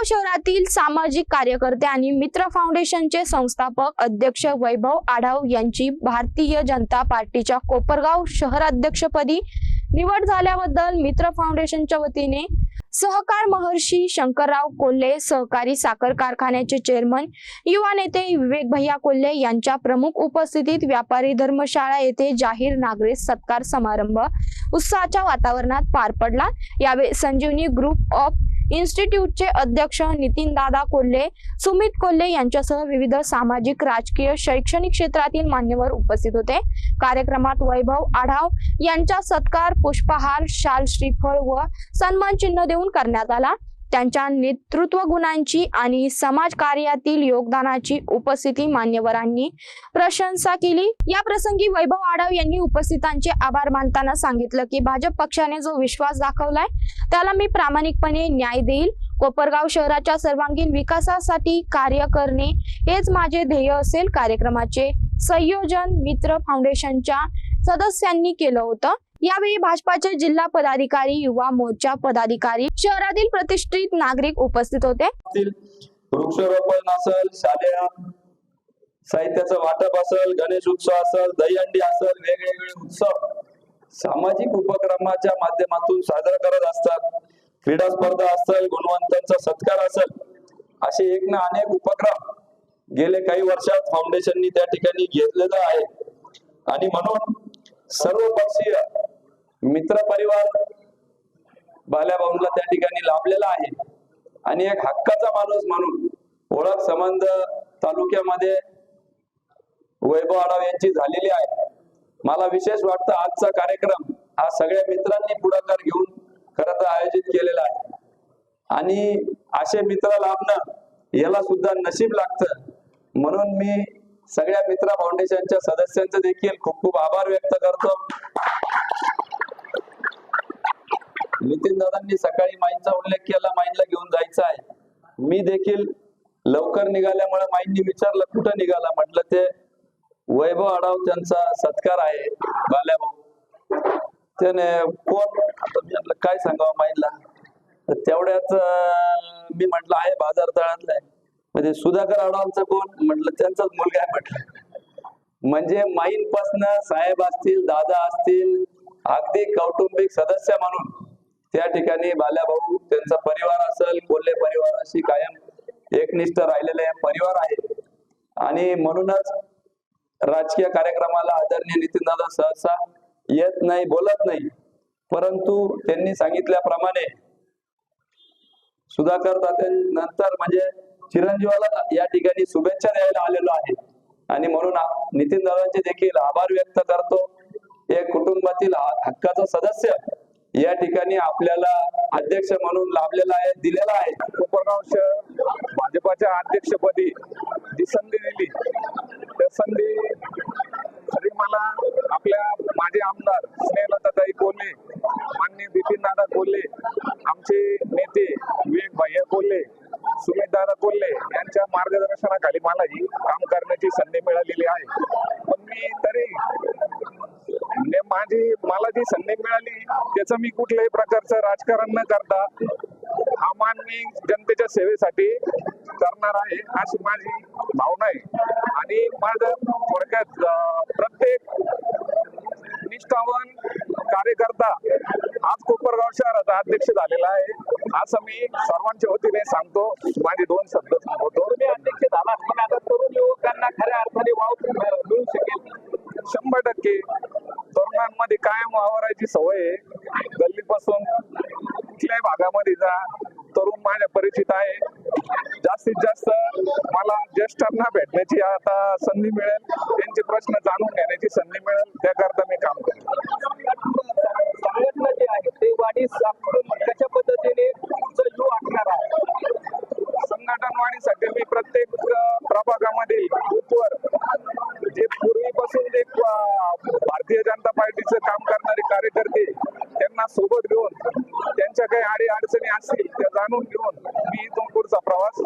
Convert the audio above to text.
जळगाव शहरातील सामाजिक कार्यकर्ते आणि मित्र फाउंडेशनचे संस्थापक अध्यक्ष वैभव आढाव यांची भारतीय जनता पार्टीच्या कोपरगाव शहराध्यक्षपदी निवड झाल्याबद्दल मित्र फाउंडेशनच्या वतीने सहकार महर्षी शंकरराव कोल्हे सहकारी साखर कारखान्याचे चेअरमन युवा नेते विवेक भैया कोल्हे यांच्या प्रमुख उपस्थितीत व्यापारी धर्मशाळा येथे जाहीर नागरिक सत्कार समारंभ उत्साहाच्या वातावरणात पार पडला. यावेळी संजीवनी ग्रुप ऑफ इन्स्टिट्यूटचे अध्यक्ष नितीन दादा कोल्हे सुमित कोल्हे यांच्यासह विविध सामाजिक राजकीय शैक्षणिक क्षेत्रातील मान्यवर उपस्थित होते. कार्यक्रमात वैभव आढाव यांचा सत्कार पुष्पहार शाल श्रीफळ व सन्मान चिन्ह देऊन करण्यात आला. त्यांच्या नेतृत्व गुणांची आणि समाज कार्यातील योगदानाची उपस्थिती मान्यवरांनी प्रशंसा केली. या प्रसंगी वैभव आढाव यांनी उपस्थितांचे आभार मानताना सांगितलं की भाजप पक्षाने जो विश्वास दाखवलाय त्याला मी प्रामाणिकपणे न्याय देईल. कोपरगाव शहराच्या सर्वांगीण विकासासाठी कार्य करणे हेच माझे ध्येय असेल. कार्यक्रमाचे संयोजन मित्र फाउंडेशनच्या सदस्यांनी केलं होतं. यावेळी भाजपाचे जिल्हा पदाधिकारी युवा मोर्चा पदाधिकारी शहरातील प्रतिष्ठित नागरिक उपस्थित होते. वृक्षारोपण असेल शालेय साहित्याचं वाटप असेल गणेश उत्सव असेल दहीहंडी असेल वेगवेगळे उत्सव सामाजिक उपक्रमाच्या माध्यमातून साजरा करत असतात. क्रीडा स्पर्धा असेल गुणवंतांचा सत्कार असेल असे एक ना अनेक उपक्रम गेले काही वर्षात फाउंडेशननी त्या ठिकाणी घेतलेलं आहे. आणि म्हणून सर्व पक्षीय मित्र परिवार बाल्या भाऊंला त्या ठिकाणी लाभलेला आहे. आणि एक हक्काचा माणूस म्हणून ओळख संबंध तालुक्यामध्ये वैभव आढाव यांची झालेली आहे. मला विशेष वाटतं आजचा कार्यक्रम हा सगळ्या मित्रांनी पुढाकार घेऊन खरंतर आयोजित केलेला आहे. आणि असे मित्र लाभणं याला सुद्धा नशीब लागतं. म्हणून मी सगळ्या मित्र फाउंडेशनच्या सदस्यांचे देखील खूप खूप आभार व्यक्त करतो. नितीन दादांनी सकाळी माईंचा उल्लेख केला माईंला घेऊन जायचा आहे. मी देखील लवकर निघाल्यामुळे माईंनी विचारलं कुठं निघाला? म्हटलं ते वैभव आढाव त्यांचा सत्कार आहे बाल्याभाऊ. त्याने कोण आता मी म्हटलं काय सांगावं माईंला? तेवढ्याच मी म्हटलं आहे बाजार तळातला आहे. म्हणजे सुधाकर आढावांचा कोण? म्हटलं त्यांचाच मुलगा आहे म्हटलं. म्हणजे माईंपासनं साहेब असतील दादा असतील अगदी कौटुंबिक सदस्य म्हणून त्या ठिकाणी बाल्याभाऊ त्यांचा परिवार असेल कोल्हे परिवार अशी कायम एकनिष्ठ राहिलेले परिवार आहे. आणि म्हणूनच राजकीय कार्यक्रमाला आदरणीय नितीनदादा सहसा येत नाही बोलत नाही. परंतु त्यांनी सांगितल्याप्रमाणे सुधाकर नंतर म्हणजे चिरंजीवाला या ठिकाणी शुभेच्छा द्यायला आलेलो आहे. आणि म्हणून नितीन दादांचे देखील आभार व्यक्त करतो. एक कुटुंबातील हक्काचा सदस्य. या ठिकाणी आपल्याला अध्यक्ष म्हणून लाभलेला आहे दिलेला आहे. कोपरगाव शहर भाजपाच्या अध्यक्षपदी जी संधी दिली त्या संधी तरी मला आपल्या माझे आमदार स्नेहलताई कोल्हे मान्य बिपिन दादा कोल्हे आमचे नेते विवेक भैया कोल्हे सुमित दादा कोल्हे यांच्या मार्गदर्शनाखाली मला ही काम करण्याची संधी मिळालेली आहे. पण मी तरी माझी मला जी संधी मिळाली त्याचं मी कुठल्याही प्रकारचं राजकारण न करता हा मान मी जनतेच्या सेवेसाठी करणार आहे अशी माझी भावना आहे. आणि माझं थोडक्यात प्रत्येक निष्ठावान कार्यकर्ता आज कोपरगाव शहराचा अध्यक्ष झालेला आहे. असं मी सर्वांच्या वतीने सांगतो. माझे दोन शब्द सांगतो. तुम्ही अध्यक्ष झाला पण आता तरुण युवकांना खऱ्या अर्थाने वाव मिळू शकेल. शंभर टक्के. तरुणांमध्ये कायम वावरायची सवय आहे. गल्लीपासून कुठल्याही भागामध्ये जा. तरुण माझ्या परिचित आहे. जास्तीत जास्त मला ज्येष्ठांना भेटण्याची आता संधी मिळेल. त्यांचे प्रश्न जाणून घेण्याची संधी मिळेल. त्याकरता मी काम संघटना जी आहे ते वाढी सापडून कशा पद्धतीने संघटन वाढीसाठी मी प्रत्येक प्रभागामध्ये पूर्वीपासून एक भारतीय जनता पार्टीचं काम करणारे कार्यकर्ते त्यांना सोबत घेऊन त्यांच्या काही आडी अडचणी असतील त्या जाणून घेऊन मी इथून पुढचा प्रवास